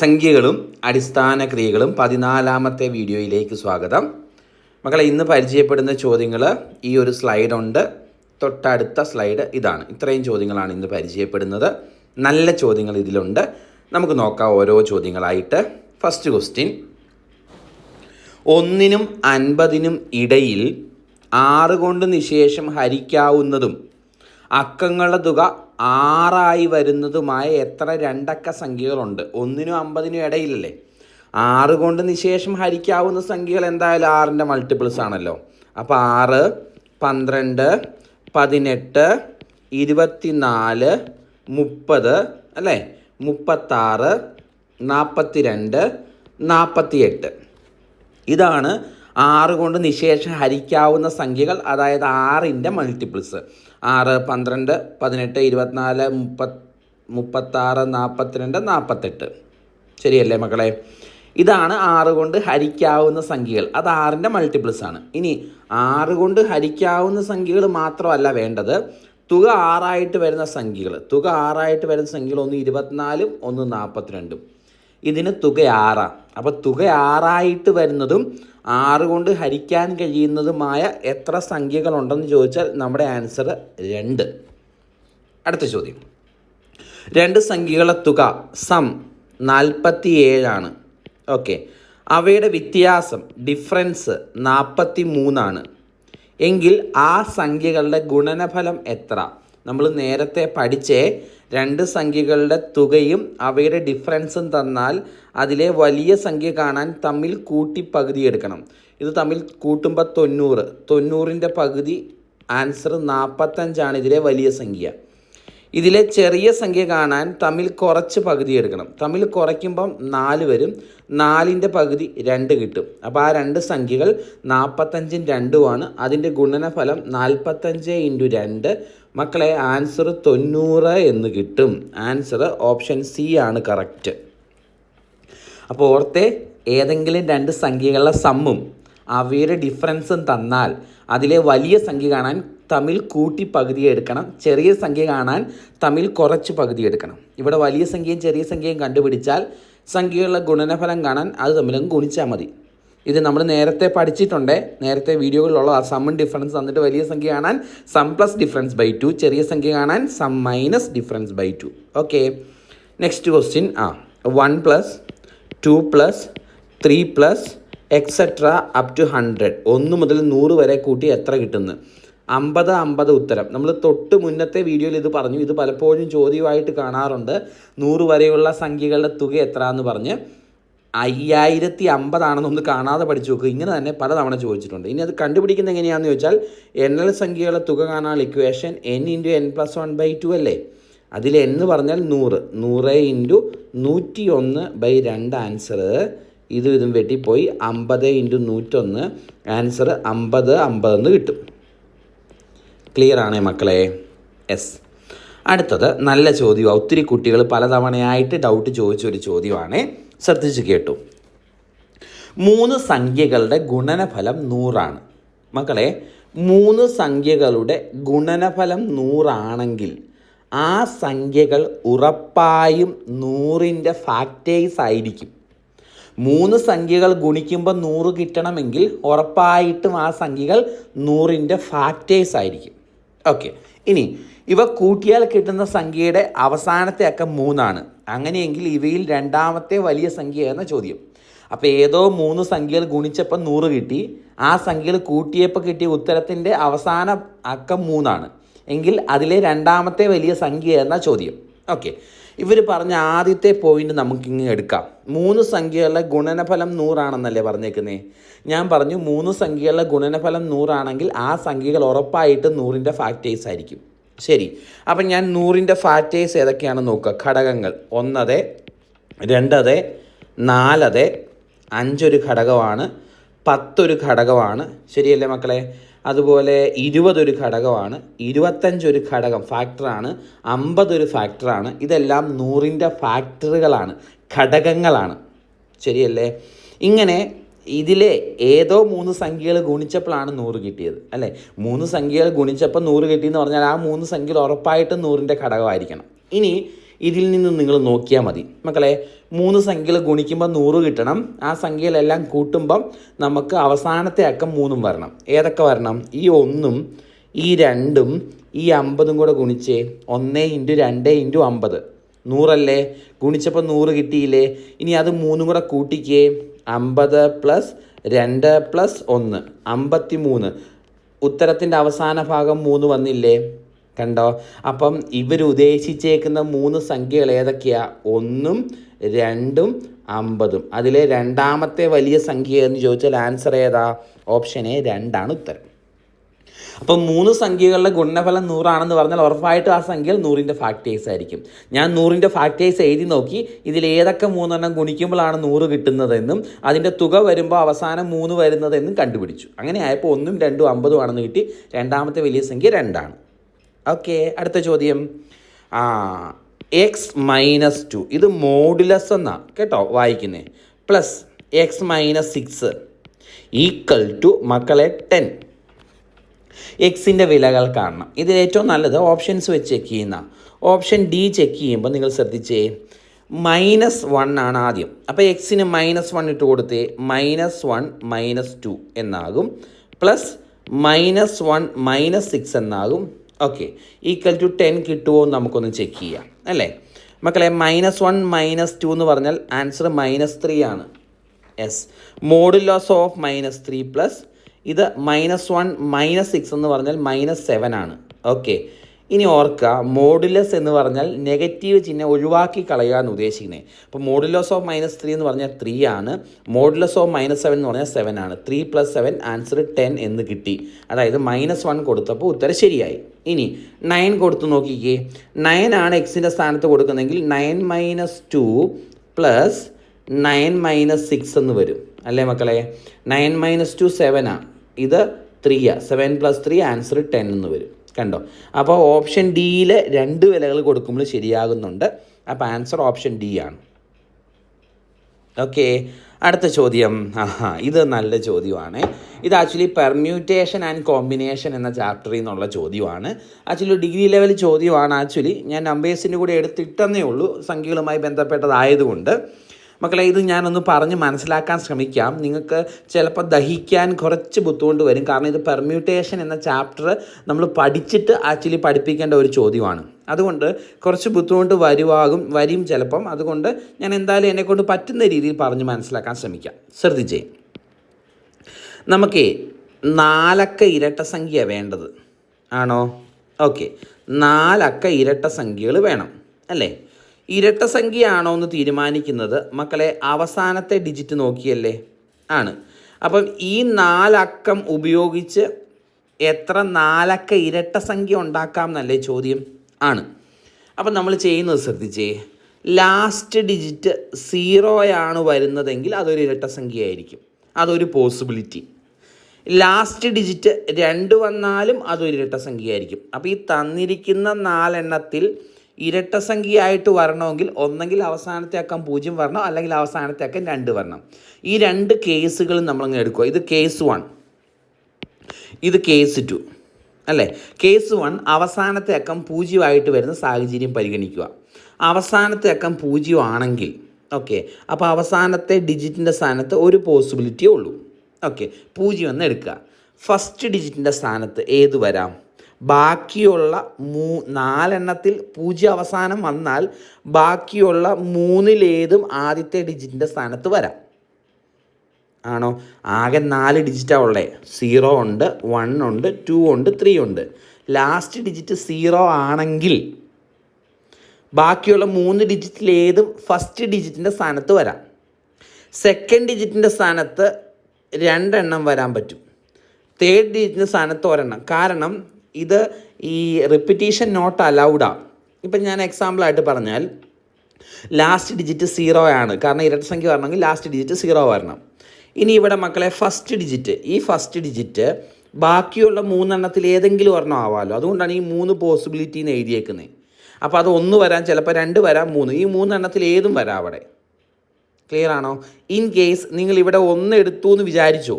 സംഖ്യകളും അടിസ്ഥാന ക്രിയകളും പതിനാലാമത്തെ വീഡിയോയിലേക്ക് സ്വാഗതം. മക്കളെ ഇന്ന് പരിചയപ്പെടുന്ന ചോദ്യങ്ങൾ ഈ ഒരു സ്ലൈഡ് ഉണ്ട്. തൊട്ടടുത്ത സ്ലൈഡ് ഇതാണ്. ഇത്രയും ചോദ്യങ്ങളാണ് ഇന്ന് പരിചയപ്പെടുന്നത്. നല്ല ചോദ്യങ്ങൾ ഇതിലുണ്ട്. നമുക്ക് നോക്കാം ഓരോ ചോദ്യങ്ങളായിട്ട്. ഫസ്റ്റ് ക്വസ്റ്റ്യൻ ഒന്നിനും അൻപതിനും ഇടയിൽ ആറ് കൊണ്ട് നിശേഷം ഹരിക്കാവുന്നതും അക്കങ്ങളുടെ തുക ആറായി വരുന്നതുമായ എത്ര രണ്ടക്ക സംഖ്യകളുണ്ട്? ഒന്നിനും അമ്പതിനും ഇടയിലല്ലേ? ആറ് കൊണ്ട് നിശേഷം ഹരിക്കാവുന്ന സംഖ്യകൾ എന്തായാലും ആറിന്റെ മൾട്ടിപ്പിൾസ് ആണല്ലോ. അപ്പോൾ ആറ് പന്ത്രണ്ട് പതിനെട്ട് ഇരുപത്തിനാല് മുപ്പത് അല്ലേ? മുപ്പത്താറ് നാൽപ്പത്തി രണ്ട് നാൽപ്പത്തി എട്ട് ഇതാണ് ആറ് കൊണ്ട് നിശേഷം ഹരിക്കാവുന്ന സംഖ്യകൾ അതായത് ആറിന്റെ മൾട്ടിപ്പിൾസ് ആറ് പന്ത്രണ്ട് പതിനെട്ട് ഇരുപത്തിനാല് മുപ്പത് മുപ്പത്താറ് നാൽപ്പത്തിരണ്ട് നാൽപ്പത്തെട്ട് ശരിയല്ലേ മക്കളെ? ഇതാണ് ആറ് കൊണ്ട് ഹരിക്കാവുന്ന സംഖ്യകൾ. അത് ആറിന്റെ മൾട്ടിപ്പിൾസ് ആണ്. ഇനി ആറ് കൊണ്ട് ഹരിക്കാവുന്ന സംഖ്യകൾ മാത്രമല്ല വേണ്ടത്. തുക ആറായിട്ട് വരുന്ന സംഖ്യകൾ. തുക ആറായിട്ട് വരുന്ന സംഖ്യകൾ ഒന്ന് ഇരുപത്തിനാലും ഒന്ന് നാൽപ്പത്തിരണ്ടും ഇതിന് തുക ആറാണ് അപ്പോൾ തുക ആറായിട്ട് വരുന്നതും ആറ് കൊണ്ട് ഹരിക്കാൻ കഴിയുന്നതുമായ എത്ര സംഖ്യകളുണ്ടെന്ന് ചോദിച്ചാൽ നമ്മുടെ ആൻസർ രണ്ട്. അടുത്ത ചോദ്യം. രണ്ട് സംഖ്യകളുടെ തുക സം നാൽപ്പത്തി ഏഴാണ് ഓക്കെ. അവയുടെ വ്യത്യാസം ഡിഫറൻസ് നാൽപ്പത്തി മൂന്നാണ് എങ്കിൽ ആ സംഖ്യകളുടെ ഗുണനഫലം എത്ര? നമ്മൾ നേരത്തെ പഠിച്ചേ രണ്ട് സംഖ്യകളുടെ തുകയും അവയുടെ ഡിഫറൻസും തന്നാൽ അതിലെ വലിയ സംഖ്യ കാണാൻ തമ്മിൽ കൂട്ടി പകുതി എടുക്കണം. ഇത് തമ്മിൽ കൂട്ടുമ്പോൾ തൊണ്ണൂറ്. തൊണ്ണൂറിന്റെ പകുതി ആൻസർ നാൽപ്പത്തഞ്ചാണ് ഇതിലെ വലിയ സംഖ്യ. ഇതിലെ ചെറിയ സംഖ്യ കാണാൻ തമ്മിൽ കുറച്ച് പകുതി എടുക്കണം. തമ്മിൽ കുറയ്ക്കുമ്പം നാല് വരും. നാലിന്റെ പകുതി രണ്ട് കിട്ടും. അപ്പോൾ ആ രണ്ട് സംഖ്യകൾ നാൽപ്പത്തഞ്ചും രണ്ടുമാണ്. അതിന്റെ ഗുണനഫലം നാൽപ്പത്തഞ്ച് ഇന്റു രണ്ട് മക്കളെ ആൻസർ തൊണ്ണൂറ് എന്ന് കിട്ടും. ആൻസർ ഓപ്ഷൻ സി ആണ് കറക്റ്റ്. അപ്പോൾ ഓർത്തെ ഏതെങ്കിലും രണ്ട് സംഖ്യകളുടെ സമ്മും അവയുടെ ഡിഫറൻസും തന്നാൽ അതിലെ വലിയ സംഖ്യ കാണാൻ തമ്മിൽ കൂട്ടി പകുതി എടുക്കണം. ചെറിയ സംഖ്യ കാണാൻ തമ്മിൽ കുറച്ച് പകുതി എടുക്കണം. ഇവിടെ വലിയ സംഖ്യയും ചെറിയ സംഖ്യയും കണ്ടുപിടിച്ചാൽ സംഖ്യകളുടെ ഗുണനഫലം കാണാൻ അത് തമ്മിലും ഗുണിച്ചാൽ മതി. ഇത് നമ്മൾ നേരത്തെ പഠിച്ചിട്ടുണ്ട്. നേരത്തെ വീഡിയോകളിലുള്ള ആ സമ്മും ഡിഫറൻസ് തന്നിട്ട് വലിയ സംഖ്യ കാണാൻ sum plus difference by two ചെറിയ സംഖ്യ കാണാൻ sum minus difference by two okay next question ആ one plus two plus three plus etcetera up to hundred ഒന്ന് മുതൽ നൂറ് വരെ കൂട്ടി എത്ര കിട്ടുന്നു? അമ്പത് അമ്പത് ഉത്തരം. നമ്മൾ തൊട്ട് മുന്നത്തെ വീഡിയോയിൽ ഇത് പറഞ്ഞു. ഇത് പലപ്പോഴും ചോദ്യമായിട്ട് കാണാറുണ്ട്. നൂറ് വരെയുള്ള സംഖ്യകളുടെ തുക എത്ര എന്ന് പറഞ്ഞ്. അയ്യായിരത്തി അമ്പതാണെന്ന് ഒന്ന് കാണാതെ പഠിച്ചു നോക്കുക ഇങ്ങനെ തന്നെ പലതവണ ചോദിച്ചിട്ടുണ്ട്. ഇനി അത് കണ്ടുപിടിക്കുന്നത് എങ്ങനെയാണെന്ന് ചോദിച്ചാൽ എണ്ണൽ സംഖ്യകളെ തുക കാണാനുള്ള equation N into N plus one by two അല്ലേ? അതിൽ എന്ന് പറഞ്ഞാൽ നൂറ്. നൂറ് ഇന്റു നൂറ്റി ഒന്ന് ബൈ രണ്ട് ആൻസർ ഇതും ഇതും വെട്ടിപ്പോയി. അമ്പത് ഇന്റു നൂറ്റൊന്ന് ആൻസർ അമ്പത് അമ്പതെന്ന് കിട്ടും. ക്ലിയർ ആണേ മക്കളെ? എസ് അടുത്തത് നല്ല ചോദ്യമാണ് ഒത്തിരി കുട്ടികൾ പലതവണയായിട്ട് ഡൗട്ട് ചോദിച്ച ഒരു ചോദ്യമാണ്. ശ്രദ്ധിച്ച് കേട്ടു. മൂന്ന് സംഖ്യകളുടെ ഗുണനഫലം നൂറാണ്. മക്കളെ മൂന്ന് സംഖ്യകളുടെ ഗുണനഫലം നൂറാണെങ്കിൽ ആ സംഖ്യകൾ ഉറപ്പായും നൂറിന്റെ ഫാക്റ്റേഴ്സ് ആയിരിക്കും. മൂന്ന് സംഖ്യകൾ ഗുണിക്കുമ്പോൾ നൂറ് കിട്ടണമെങ്കിൽ ഉറപ്പായിട്ടും ആ സംഖ്യകൾ നൂറിന്റെ ഫാക്റ്റേഴ്സ് ആയിരിക്കും. ഓക്കെ. ഇനി ഇവ കൂട്ടിയാൽ കിട്ടുന്ന സംഖ്യയുടെ അവസാനത്തെ അക്കം മൂന്നാണ്. അങ്ങനെയെങ്കിൽ ഇവയിൽ രണ്ടാമത്തെ വലിയ സംഖ്യ എന്ന ചോദ്യം. അപ്പോൾ ഏതോ മൂന്ന് സംഖ്യകൾ ഗുണിച്ചപ്പോൾ നൂറ് കിട്ടി. ആ സംഖ്യകൾ കൂട്ടിയപ്പോൾ കിട്ടിയ ഉത്തരത്തിന്റെ അവസാന അക്കം മൂന്നാണ്. എങ്കിൽ അതിലെ രണ്ടാമത്തെ വലിയ സംഖ്യ എന്ന ചോദ്യം. ഓക്കെ ഇവർ പറഞ്ഞ ആദ്യത്തെ പോയിന്റ് നമുക്കിങ്ങ് എടുക്കാം. മൂന്ന് സംഖ്യകളുടെ ഗുണനഫലം നൂറാണെന്നല്ലേ പറഞ്ഞേക്കുന്നേ? ഞാൻ പറഞ്ഞു മൂന്ന് സംഖ്യകളുടെ ഗുണനഫലം നൂറാണെങ്കിൽ ആ സംഖ്യകൾ ഉറപ്പായിട്ട് നൂറിന്റെ ഫാക്ടേഴ്സ് ആയിരിക്കും. ശരി. അപ്പം ഞാൻ നൂറിന്റെ ഫാക്ടേഴ്സ് ഏതൊക്കെയാണെന്ന് നോക്കുക. ഘടകങ്ങൾ ഒന്നത് രണ്ടത് നാലത് അഞ്ചൊരു ഘടകമാണ് പത്തൊരു ഘടകമാണ്. ശരിയല്ലേ മക്കളെ? അതുപോലെ ഇരുപതൊരു ഘടകമാണ് ഇരുപത്തഞ്ചൊരു ഘടകം ഫാക്ടറാണ് അമ്പതൊരു ഫാക്ടറാണ്. ഇതെല്ലാം നൂറിന്റെ ഫാക്ടറുകളാണ് ഘടകങ്ങളാണ്. ശരിയല്ലേ? ഇങ്ങനെ ഇതിലെ ഏതോ മൂന്ന് സംഖ്യകൾ ഗുണിച്ചപ്പോഴാണ് നൂറ് കിട്ടിയത് അല്ലേ? മൂന്ന് സംഖ്യകൾ ഗുണിച്ചപ്പോൾ നൂറ് കിട്ടിയെന്ന് പറഞ്ഞാൽ ആ മൂന്ന് സംഖ്യകൾ ഉറപ്പായിട്ടും നൂറിന്റെ ഘടകമായിരിക്കണം. ഇനി ഇതിൽ നിന്ന് നിങ്ങൾ നോക്കിയാൽ മതി. മക്കളെ മൂന്ന് സംഖ്യകൾ ഗുണിക്കുമ്പോൾ നൂറ് കിട്ടണം. ആ സംഖ്യയിലെല്ലാം കൂട്ടുമ്പം നമുക്ക് അവസാനത്തെ അക്കം മൂന്നും വരണം. ഏതൊക്കെ വരണം? ഈ ഒന്നും ഈ രണ്ടും ഈ അമ്പതും കൂടെ ഗുണിച്ച് ഒന്ന് ഇന്റു രണ്ട് ഇന്റു അമ്പത്. നൂറല്ലേ? ഗുണിച്ചപ്പോൾ നൂറ് കിട്ടിയില്ലേ? ഇനി അത് മൂന്നും കൂടെ കൂട്ടിക്കേ. അമ്പത് പ്ലസ് രണ്ട് പ്ലസ് ഒന്ന്. അമ്പത്തി മൂന്ന് ഉത്തരത്തിന്റെ അവസാന ഭാഗം മൂന്ന് വന്നില്ലേ? കണ്ടോ? അപ്പം ഇവർ ഉദ്ദേശിച്ചേക്കുന്ന മൂന്ന് സംഖ്യകൾ ഏതൊക്കെയാ? ഒന്നും രണ്ടും അമ്പതും. അതിലെ രണ്ടാമത്തെ വലിയ സംഖ്യ എന്ന് ചോദിച്ചാൽ ആൻസർ ഏതാ? ഓപ്ഷൻ എ രണ്ടാണ് ഉത്തരം. അപ്പം മൂന്ന് സംഖ്യകളുടെ ഗുണഫലം നൂറാണെന്ന് പറഞ്ഞാൽ ഉറപ്പായിട്ടും ആ സംഖ്യകൾ നൂറിന്റെ ഫാക്ടേഴ്സ് ആയിരിക്കും. ഞാൻ നൂറിന്റെ ഫാക്ടേഴ്സ് എഴുതി നോക്കി ഇതിൽ ഏതൊക്കെ മൂന്നെണ്ണം ഗുണിക്കുമ്പോഴാണ് നൂറ് കിട്ടുന്നതെന്നും അതിന്റെ തുക വരുമ്പോൾ അവസാനം മൂന്ന് വരുന്നതെന്നും കണ്ടുപിടിച്ചു. അങ്ങനെ ആയപ്പോൾ ഒന്നും രണ്ടും അമ്പതും ആണെന്ന് കിട്ടി. രണ്ടാമത്തെ വലിയ സംഖ്യ രണ്ടാണ്. ഓക്കെ അടുത്ത ചോദ്യം. ആ എക്സ് മൈനസ് ടു ഇത് മോഡുലസ് എന്നാ കേട്ടോ വായിക്കുന്നേ. Plus X minus six equal to മക്കളെ ടെൻ എക്സിന്റെ വിലകൾ കാണണം. ഇതിൽ ഏറ്റവും നല്ലത് ഓപ്ഷൻസ് വെച്ച് ചെക്ക് ചെയ്യുന്ന. ഓപ്ഷൻ ഡി ചെക്ക് ചെയ്യുമ്പോൾ നിങ്ങൾ ശ്രദ്ധിച്ചേ മൈനസ് വൺ ആണ് ആദ്യം. അപ്പോൾ എക്സിന് മൈനസ് വൺ ഇട്ട് കൊടുത്തേ മൈനസ് വൺ മൈനസ് ടു എന്നാകും. Plus minus one minus six എന്നാകും. ഓക്കെ ഈക്വൽ ടു ടെൻ കിട്ടുമോ എന്ന് നമുക്കൊന്ന് ചെക്ക് ചെയ്യാം. അല്ലേ? മക്കളെ മൈനസ് വൺ മൈനസ് ടു എന്ന് പറഞ്ഞാൽ ആൻസർ മൈനസ് ത്രീ ആണ്. Yes modulus of minus three plus ഇത് മൈനസ് വൺ മൈനസ് സിക്സ് എന്ന് പറഞ്ഞാൽ മൈനസ് സെവൻ ആണ്. ഓക്കെ ഇനി ഓർക്കുക മോഡുലസ് എന്ന് പറഞ്ഞാൽ നെഗറ്റീവ് ചിഹ്നം ഒഴിവാക്കി കളയാൻ ഉദ്ദേശിക്കുന്നത് അപ്പോൾ മോഡുലസ് ഓഫ് മൈനസ് ത്രീ എന്ന് പറഞ്ഞാൽ ത്രീ ആണ്. മോഡുലസ് ഓഫ് മൈനസ് സെവൻ എന്ന് പറഞ്ഞാൽ സെവൻ ആണ്. Three plus seven answer ten എന്ന് കിട്ടി. അതായത് മൈനസ് വൺ കൊടുത്തപ്പോൾ ഉത്തരം ശരിയായി. ഇനി നയൻ കൊടുത്തു നോക്കിക്കേ. നയൻ ആണ് എക്സിന്റെ സ്ഥാനത്ത് കൊടുക്കുന്നതെങ്കിൽ nine minus two plus nine minus six എന്ന് വരും. അല്ലേ മക്കളെ? നയൻ മൈനസ് ടു സെവനാണ് ഇത് ത്രീയാണ് seven plus three answer ten എന്ന് വരും. കണ്ടോ? അപ്പോൾ ഓപ്ഷൻ ഡിയിൽ രണ്ട് വിലകൾ കൊടുക്കുമ്പോൾ ശരിയാകുന്നുണ്ട്. അപ്പോൾ ആൻസർ ഓപ്ഷൻ ഡി ആണ്. ഓക്കെ അടുത്ത ചോദ്യം. ആ ഇത് നല്ല ചോദ്യമാണ്. ഇത് ആക്ച്വലി പെർമ്യൂട്ടേഷൻ ആൻഡ് കോമ്പിനേഷൻ എന്ന ചാപ്റ്ററിൽ നിന്നുള്ള ചോദ്യമാണ്. ആക്ച്വലി ഡിഗ്രി ലെവൽ ചോദ്യമാണ് ആക്ച്വലി ഞാൻ നമ്പേഴ്സിന്റെ കൂടെ എടുത്തിട്ടെന്നേ ഉള്ളൂ. സംഖ്യകളുമായി ബന്ധപ്പെട്ടതായതുകൊണ്ട്. മക്കളെ ഇത് ഞാനൊന്ന് പറഞ്ഞ് മനസ്സിലാക്കാൻ ശ്രമിക്കാം. നിങ്ങൾക്ക് ചിലപ്പോൾ ദഹിക്കാൻ കുറച്ച് ബുദ്ധിമുട്ട് വരും. കാരണം ഇത് പെർമ്യൂട്ടേഷൻ എന്ന ചാപ്റ്റർ നമ്മൾ പഠിച്ചിട്ട് ആക്ച്വലി പഠിപ്പിക്കേണ്ട ഒരു ചോദ്യമാണ്. അതുകൊണ്ട് കുറച്ച് ബുദ്ധിമുട്ട് വരുവാകും വരും ചിലപ്പം. അതുകൊണ്ട് ഞാൻ എന്തായാലും എന്നെക്കൊണ്ട് പറ്റുന്ന രീതിയിൽ പറഞ്ഞ് മനസ്സിലാക്കാൻ ശ്രമിക്കാം. ശ്രദ്ധിച്ചേ. നമുക്ക് നാലക്ക ഇരട്ട സംഖ്യ വേണ്ടത്. ആണോ? ഓക്കെ. നാലക്ക ഇരട്ട സംഖ്യകൾ വേണം അല്ലേ? ഇരട്ട സംഖ്യയാണോ എന്ന് തീരുമാനിക്കുന്നത്. മക്കളെ അവസാനത്തെ ഡിജിറ്റ് നോക്കിയല്ലേ? ആണ്. അപ്പം ഈ നാലക്കം ഉപയോഗിച്ച് എത്ര നാലക്ക ഇരട്ട സംഖ്യ ഉണ്ടാക്കാം എന്നല്ലേ ചോദ്യം? ആണ്. അപ്പം നമ്മൾ ചെയ്യുന്നത് ശ്രദ്ധിച്ചേ. ലാസ്റ്റ് ഡിജിറ്റ് സീറോയാണ് വരുന്നതെങ്കിൽ അതൊരു ഇരട്ട സംഖ്യയായിരിക്കും അതൊരു പോസിബിലിറ്റി. ലാസ്റ്റ് ഡിജിറ്റ് രണ്ട് വന്നാലും അതൊരു ഇരട്ട സംഖ്യയായിരിക്കും അപ്പോൾ ഈ തന്നിരിക്കുന്ന നാലെണ്ണത്തിൽ ഇരട്ട സംഖ്യയായിട്ട് വരണമെങ്കിൽ ഒന്നെങ്കിൽ അവസാനത്തെ അക്കം പൂജ്യം വരണം അല്ലെങ്കിൽ അവസാനത്തെ അക്കം രണ്ട് വരണം. ഈ രണ്ട് കേസുകളും നമ്മളങ്ങ് എടുക്കുക. ഇത് കേസ് വൺ ഇത് കേസ് ടു അല്ലേ? കേസ് വൺ അവസാനത്തെ അക്കം പൂജ്യമായിട്ട് വരുന്ന സാഹചര്യം പരിഗണിക്കുക. അവസാനത്തെ അക്കം പൂജ്യമാണെങ്കിൽ ഓക്കെ അപ്പോൾ അവസാനത്തെ ഡിജിറ്റിന്റെ സ്ഥാനത്ത് ഒരു പോസിബിലിറ്റിയേ ഉള്ളൂ. ഓക്കെ പൂജ്യം എന്ന് എടുക്കുക. ഫസ്റ്റ് ഡിജിറ്റിന്റെ സ്ഥാനത്ത് ഏത് വരാം? ബാക്കിയുള്ള മൂ നാലെണ്ണത്തിൽ പൂജ്യം അവസാനം വന്നാൽ ബാക്കിയുള്ള മൂന്നിലേതും ആദ്യത്തെ ഡിജിറ്റിന്റെ സ്ഥാനത്ത് വരാം. ആണോ? ആകെ നാല് ഡിജിറ്റാണ് ഉള്ളത് സീറോ ഉണ്ട് വൺ ഉണ്ട് ടു ഉണ്ട് ത്രീ ഉണ്ട്. ലാസ്റ്റ് ഡിജിറ്റ് സീറോ ആണെങ്കിൽ ബാക്കിയുള്ള മൂന്ന് ഡിജിറ്റിലേതും ഫസ്റ്റ് ഡിജിറ്റിന്റെ സ്ഥാനത്ത് വരാം. സെക്കൻഡ് ഡിജിറ്റിന്റെ സ്ഥാനത്ത് രണ്ടെണ്ണം വരാൻ പറ്റും. തേർഡ് ഡിജിറ്റിന്റെ സ്ഥാനത്ത് ഒരെണ്ണം. കാരണം ഇത് ഈ റിപ്പിറ്റീഷൻ നോട്ട് അലൗഡാണ് ഇപ്പം ഞാൻ എക്സാമ്പിളായിട്ട് പറഞ്ഞാൽ ലാസ്റ്റ് ഡിജിറ്റ് സീറോ ആണ്. കാരണം ഇരട്ട സംഖ്യ വരണമെങ്കിൽ ലാസ്റ്റ് ഡിജിറ്റ് സീറോ വരണം. ഇനി ഇവിടെ മക്കളെ ഫസ്റ്റ് ഡിജിറ്റ് ഈ ഫസ്റ്റ് ഡിജിറ്റ് ബാക്കിയുള്ള മൂന്നെണ്ണത്തിൽ ഏതെങ്കിലും ഒരെണ്ണം ആവാമല്ലോ അതുകൊണ്ടാണ് ഈ മൂന്ന് പോസിബിലിറ്റി എന്ന് എഴുതിയേക്കുന്നത് അപ്പോൾ അത് ഒന്ന് വരാൻ ചിലപ്പോൾ രണ്ട് വരാം മൂന്ന്. ഈ മൂന്നെണ്ണത്തിൽ ഏതും വരാം അവിടെ. ക്ലിയർ ആണോ? ഇൻ കേസ് നിങ്ങൾ ഇവിടെ ഒന്ന് എടുത്തു എന്ന് വിചാരിച്ചോ.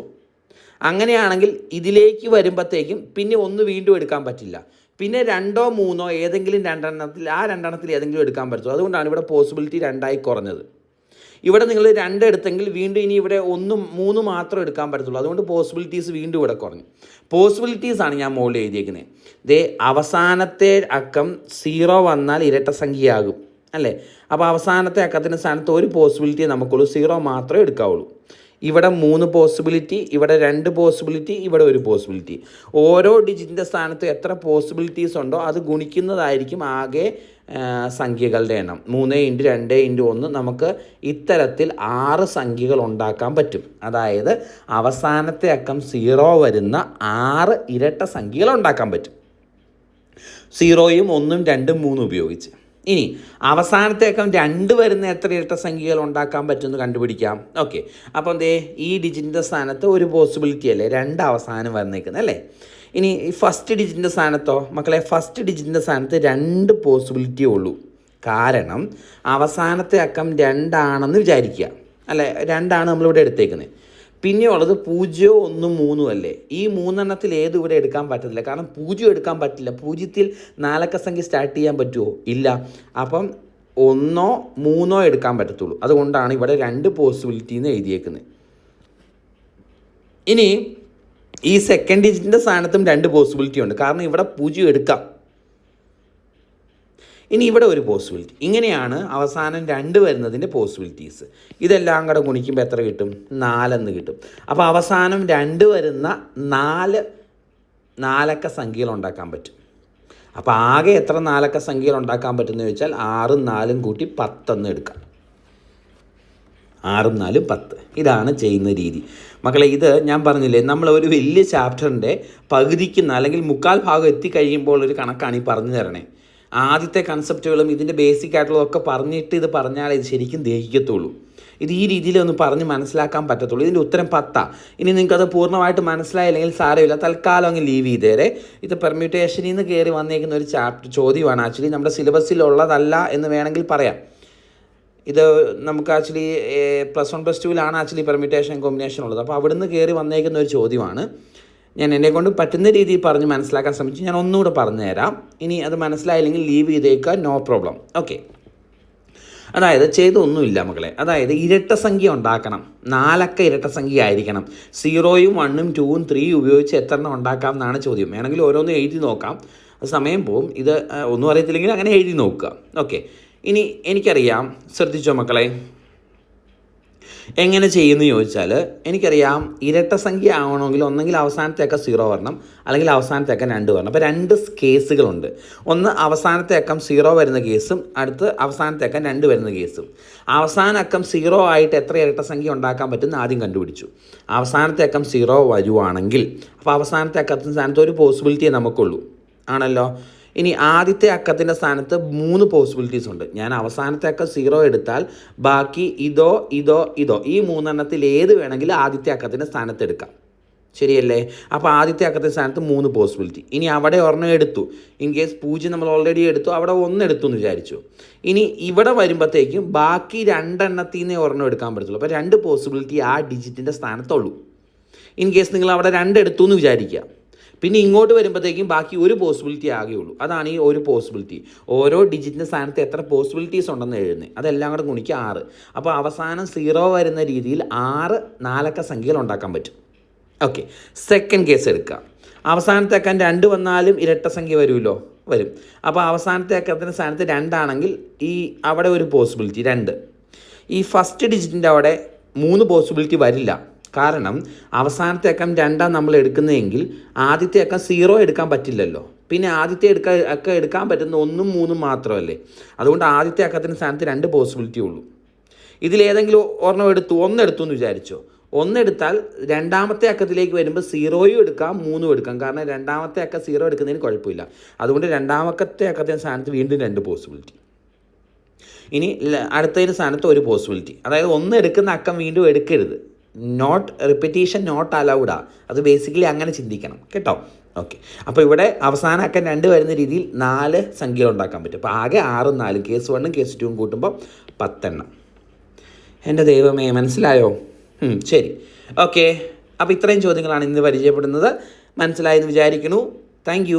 അങ്ങനെയാണെങ്കിൽ ഇതിലേക്ക് വരുമ്പോഴത്തേക്കും പിന്നെ ഒന്ന് വീണ്ടും എടുക്കാൻ പറ്റില്ല. പിന്നെ രണ്ടോ മൂന്നോ ഏതെങ്കിലും രണ്ടെണ്ണത്തിൽ ആ രണ്ടെണ്ണത്തിൽ ഏതെങ്കിലും എടുക്കാൻ പറ്റുള്ളൂ അതുകൊണ്ടാണ് ഇവിടെ പോസിബിലിറ്റി രണ്ടായി കുറഞ്ഞത്. ഇവിടെ നിങ്ങൾ രണ്ട് എടുത്തെങ്കിൽ വീണ്ടും ഇനി ഇവിടെ ഒന്നും മൂന്ന് മാത്രം എടുക്കാൻ പറ്റത്തുള്ളൂ. അതുകൊണ്ട് പോസിബിലിറ്റീസ് വീണ്ടും ഇവിടെ കുറഞ്ഞു. പോസിബിലിറ്റീസ് ആണ് ഞാൻ മുകളിൽ എഴുതിയേക്കുന്നത്. ദേ അവസാനത്തെ അക്കം സീറോ വന്നാൽ ഇരട്ട സംഖ്യയാകും. അല്ലേ? അപ്പോൾ അവസാനത്തെ അക്കത്തിന്റെ സ്ഥാനത്ത് ഒരു പോസിബിലിറ്റി നമുക്കുള്ളൂ. സീറോ മാത്രമേ എടുക്കാവുള്ളൂ. ഇവിടെ മൂന്ന് പോസിബിലിറ്റി ഇവിടെ രണ്ട് പോസിബിലിറ്റി ഇവിടെ ഒരു പോസിബിലിറ്റി ഓരോ ഡിജിറ്റിന്റെ സ്ഥാനത്ത് എത്ര പോസിബിലിറ്റീസ് ഉണ്ടോ അത് ഗുണിക്കുന്നതായിരിക്കും ആകെ സംഖ്യകളുടെ എണ്ണം. മൂന്ന് ഇന്റു രണ്ട് ഇന്റു ഒന്ന് നമുക്ക് ഇത്തരത്തിൽ ആറ് സംഖ്യകൾ ഉണ്ടാക്കാൻ പറ്റും. അതായത് അവസാനത്തെ അക്കം സീറോ വരുന്ന ആറ് ഇരട്ട സംഖ്യകൾ ഉണ്ടാക്കാൻ പറ്റും. സീറോയും ഒന്നും രണ്ടും മൂന്നും ഉപയോഗിച്ച്. ഇനി അവസാനത്തെ അക്കം രണ്ട് വരുന്ന എത്ര ഇരട്ട സംഖ്യകൾ ഉണ്ടാക്കാൻ പറ്റുമെന്ന് കണ്ടുപിടിക്കാം. ഓക്കെ. അപ്പോൾ എന്തേ? ഈ ഡിജിറ്റിന്റെ സ്ഥാനത്ത് ഒരു പോസിബിലിറ്റി അല്ലേ? രണ്ട് അവസാനം വന്നേക്കുന്നത് അല്ലേ? ഇനി ഈ ഫസ്റ്റ് ഡിജിറ്റിന്റെ സ്ഥാനത്തോ? മക്കളെ ഫസ്റ്റ് ഡിജിറ്റിന്റെ സ്ഥാനത്ത് രണ്ട് പോസിബിലിറ്റി ഉള്ളൂ. കാരണം അവസാനത്തെ അക്കം രണ്ടാണെന്ന് വിചാരിക്കുക. അല്ലേ? രണ്ടാണ് നമ്മളിവിടെ എടുത്തേക്കുന്നത് പിന്നെയുള്ളത് പൂജ്യവും ഒന്നും മൂന്നും അല്ലേ? ഈ മൂന്നെണ്ണത്തിൽ ഏതും ഇവിടെ എടുക്കാൻ പറ്റത്തില്ല. കാരണം പൂജ്യം എടുക്കാൻ പറ്റില്ല. പൂജ്യത്തിൽ നാലക്ക സംഖ്യ സ്റ്റാർട്ട് ചെയ്യാൻ പറ്റുമോ ഇല്ല. അപ്പം ഒന്നോ മൂന്നോ എടുക്കാൻ പറ്റത്തുള്ളൂ. അതുകൊണ്ടാണ് ഇവിടെ രണ്ട് പോസിബിലിറ്റി എന്ന് എഴുതിയേക്കുന്നത്. ഇനി ഈ സെക്കൻഡ് ഡിജിറ്റിന്റെ സ്ഥാനത്തും രണ്ട് പോസിബിലിറ്റി ഉണ്ട്. കാരണം ഇവിടെ പൂജ്യം എടുക്കാം. ഇനി ഇവിടെ ഒരു പോസിബിലിറ്റി ഇങ്ങനെയാണ് അവസാനം രണ്ട് വരുന്നതിന്റെ പോസിബിലിറ്റീസ് ഇതെല്ലാം കൂടെ ഗുണിക്കുമ്പോൾ എത്ര കിട്ടും? നാലെന്ന് കിട്ടും. അപ്പോൾ അവസാനം രണ്ട് വരുന്ന നാല് നാലക്ക സംഖ്യകൾ ഉണ്ടാക്കാൻ പറ്റും. അപ്പോൾ ആകെ എത്ര നാലക്ക സംഖ്യകൾ ഉണ്ടാക്കാൻ പറ്റുമെന്ന് ചോദിച്ചാൽ ആറും നാലും കൂട്ടി പത്തെന്ന് എടുക്കാം. ആറും നാലും പത്ത്. ഇതാണ് ചെയ്യുന്ന രീതി. മക്കളെ ഇത് ഞാൻ പറഞ്ഞില്ലേ നമ്മൾ ഒരു വലിയ ചാപ്റ്ററിന്റെ പകുതിക്കുന്ന അല്ലെങ്കിൽ മുക്കാൽ ഭാഗം എത്തിക്കഴിയുമ്പോൾ ഒരു കണക്കാണ് ഈ പറഞ്ഞു തരണേ. ആദ്യത്തെ കൺസെപ്റ്റുകളും ഇതിന്റെ ബേസിക് ആയിട്ടുള്ളതൊക്കെ പറഞ്ഞിട്ട് ഇത് പറഞ്ഞാൽ ഇത് ശരിക്കും ദഹിക്കത്തുള്ളൂ. ഇത് ഈ രീതിയിൽ ഒന്ന് പറഞ്ഞ് മനസ്സിലാക്കാൻ പറ്റത്തുള്ളൂ. ഇതിന്റെ ഉത്തരം പത്താ. ഇനി നിങ്ങൾക്കത് പൂർണമായിട്ട് മനസ്സിലായില്ലെങ്കിൽ സാരമില്ല. തൽക്കാലം അങ്ങ് ലീവ് ചെയ്തേരെ ഇത് പെർമ്യൂട്ടേഷനിൽ നിന്ന് കയറി വന്നേക്കുന്ന ഒരു ചാപ്റ്റർ ചോദ്യമാണ്. ആക്ച്വലി നമ്മുടെ സിലബസിലുള്ളതല്ല എന്ന് വേണമെങ്കിൽ പറയാം. ഇത് നമുക്ക് ആക്ച്വലി പ്ലസ് വൺ പ്ലസ് ടുവിലാണ് ആക്ച്വലി പെർമ്യൂട്ടേഷൻ കോമ്പിനേഷൻ ഉള്ളത്. അപ്പോൾ അവിടുന്ന് കയറി വന്നേക്കുന്ന ഒരു ചോദ്യമാണ്. ഞാൻ എന്നെ കൊണ്ട് പറ്റുന്ന രീതിയിൽ പറഞ്ഞ് മനസ്സിലാക്കാൻ ശ്രമിച്ചു. ഞാൻ ഒന്നുകൂടെ പറഞ്ഞു തരാം. ഇനി അത് മനസ്സിലായില്ലെങ്കിൽ ലീവ് ചെയ്തേക്കുക നോ പ്രോബ്ലം ഓക്കെ അതായത് ചെയ്തൊന്നുമില്ല മക്കളെ. അതായത് ഇരട്ട സംഖ്യ ഉണ്ടാക്കണം. നാലക്ക ഇരട്ട സംഖ്യ ആയിരിക്കണം. സീറോയും വണ്ണും ടൂവും ത്രീയും ഉപയോഗിച്ച് എത്ര എണ്ണം ഉണ്ടാക്കാം എന്നാണ് ചോദ്യം. വേണമെങ്കിൽ ഓരോന്നും എഴുതി നോക്കാം. സമയം പോവും. ഇത് ഒന്നും അറിയത്തില്ലെങ്കിൽ അങ്ങനെ എഴുതി നോക്കുക. ഓക്കെ ഇനി എനിക്കറിയാം. ശ്രദ്ധിച്ചോ മക്കളെ? എങ്ങനെ ചെയ്യുമെന്ന് ചോദിച്ചാൽ എനിക്കറിയാം ഇരട്ട സംഖ്യ ആവണമെങ്കിൽ ഒന്നെങ്കിൽ അവസാനത്തെ സീറോ വരണം അല്ലെങ്കിൽ അവസാനത്തെ അക്കം രണ്ട് വരണം. അപ്പോൾ രണ്ട് കേസുകളുണ്ട്. ഒന്ന് അവസാനത്തെ അക്കം സീറോ വരുന്ന കേസും അടുത്ത് അവസാനത്തെ അക്കം രണ്ട് വരുന്ന കേസും. അവസാന അക്കം സീറോ ആയിട്ട് എത്ര ഇരട്ട സംഖ്യ ഉണ്ടാക്കാൻ പറ്റുമെന്ന് ആദ്യം കണ്ടുപിടിച്ചു. അവസാനത്തെ അക്കം സീറോ വരുവാണെങ്കിൽ അപ്പോൾ അവസാനത്തെ അക്കത്തിന് സ്ഥാനത്ത് ഒരു പോസിബിലിറ്റിയേ നമുക്കുള്ളൂ. ആണല്ലോ? ഇനി ആദ്യത്തെ അക്കത്തിന്റെ സ്ഥാനത്ത് മൂന്ന് പോസിബിലിറ്റീസ് ഉണ്ട്. ഞാൻ അവസാനത്തെ അക്കം സീറോ എടുത്താൽ ബാക്കി ഇതോ ഇതോ ഇതോ. ഈ മൂന്നെണ്ണത്തിൽ ഏത് വേണമെങ്കിലും ആദ്യത്തെ അക്കത്തിന്റെ സ്ഥാനത്ത് എടുക്കാം. ശരിയല്ലേ? അപ്പോൾ ആദ്യത്തെ അക്കത്തിന്റെ സ്ഥാനത്ത് മൂന്ന് പോസിബിലിറ്റി ഇനി അവിടെ ഒരെണ്ണം എടുത്തു. ഇൻ കേസ് പൂജ്യം നമ്മൾ ഓൾറെഡി എടുത്തു അവിടെ ഒന്ന് എടുത്തു എന്ന് വിചാരിച്ചു. ഇനി ഇവിടെ വരുമ്പോഴത്തേക്കും ബാക്കി രണ്ടെണ്ണത്തിൽ നിന്നേ ഒരെണ്ണം എടുക്കാൻ പറ്റത്തുള്ളൂ. അപ്പോൾ രണ്ട് പോസിബിലിറ്റി ആ ഡിജിറ്റിന്റെ സ്ഥാനത്തുള്ളൂ. ഇൻ കേസ് നിങ്ങൾ അവിടെ രണ്ട് എടുത്തു എന്ന് വിചാരിക്കുക. പിന്നെ ഇങ്ങോട്ട് വരുമ്പോഴത്തേക്കും ബാക്കി ഒരു പോസിബിലിറ്റി ആകെയുള്ളൂ അതാണ് ഈ ഒരു പോസിബിലിറ്റി ഓരോ ഡിജിറ്റിന്റെ സ്ഥാനത്ത് എത്ര പോസിബിലിറ്റീസ് ഉണ്ടെന്ന് എഴുതുന്നത് അതെല്ലാം കൂടെ ഗുണിക്കുക ആറ്. അപ്പോൾ അവസാനം സീറോ വരുന്ന രീതിയിൽ ആറ് നാലക്ക സംഖ്യകൾ ഉണ്ടാക്കാൻ പറ്റും. ഓക്കെ സെക്കൻഡ് കേസ് എടുക്കുക. അവസാനത്തെ അക്കം രണ്ട് വന്നാലും ഇരട്ട സംഖ്യ വരുമല്ലോ? വരും. അപ്പോൾ അവസാനത്തെ അക്കത്തിന്റെ സ്ഥാനത്ത് രണ്ടാണെങ്കിൽ ഈ അവിടെ ഒരു പോസിബിലിറ്റി രണ്ട്. ഈ ഫസ്റ്റ് ഡിജിറ്റിന്റെ അവിടെ മൂന്ന് പോസിബിലിറ്റി വരില്ല. കാരണം അവസാനത്തെ അക്കം രണ്ടാണ് നമ്മൾ എടുക്കുന്നതെങ്കിൽ ആദ്യത്തെ അക്കം സീറോ എടുക്കാൻ പറ്റില്ലല്ലോ. പിന്നെ ആദ്യത്തെ എടുക്കാൻ അക്കം എടുക്കാൻ പറ്റുന്ന ഒന്നും മൂന്നും മാത്രമല്ലേ. അതുകൊണ്ട് ആദ്യത്തെ അക്കത്തിന് സ്ഥാനത്ത് രണ്ട് പോസിബിലിറ്റി ഉള്ളൂ. ഇതിലേതെങ്കിലും ഒരെണ്ണം എടുത്തു ഒന്നെടുത്തു എന്ന് വിചാരിച്ചോ. ഒന്നെടുത്താൽ രണ്ടാമത്തെ അക്കത്തിലേക്ക് വരുമ്പോൾ സീറോയും എടുക്കാം മൂന്നും എടുക്കാം. കാരണം രണ്ടാമത്തെ അക്ക സീറോ എടുക്കുന്നതിന് കുഴപ്പമില്ല. അതുകൊണ്ട് രണ്ടാമത്തെ അക്കത്തിന്റെ സ്ഥാനത്ത് വീണ്ടും രണ്ട് പോസിബിലിറ്റി ഇനി അടുത്തതിന്റെ സ്ഥാനത്ത് ഒരു പോസിബിലിറ്റി അതായത് ഒന്ന് എടുക്കുന്ന അക്കം വീണ്ടും എടുക്കരുത്. നോട്ട് റിപ്പറ്റീഷൻ നോട്ട് അലൗഡാ അത് ബേസിക്കലി അങ്ങനെ ചിന്തിക്കണം. കേട്ടോ? ഓക്കെ അപ്പോൾ ഇവിടെ അവസാന അക്കം രണ്ട് വരുന്ന രീതിയിൽ നാല് സംഖ്യകൾ ഉണ്ടാക്കാൻ പറ്റും. അപ്പോൾ ആകെ ആറും നാലും കേസ് വണ്ണും കേസ് ടുവും കൂട്ടുമ്പോൾ പത്തെണ്ണം. എന്റെ ദൈവമേ മനസ്സിലായോ? ശരി. ഓക്കെ അപ്പോൾ ഇത്രയും ചോദ്യങ്ങളാണ് ഇന്ന് പരിചയപ്പെടുന്നത്. മനസ്സിലായെന്ന് വിചാരിക്കുന്നു. താങ്ക്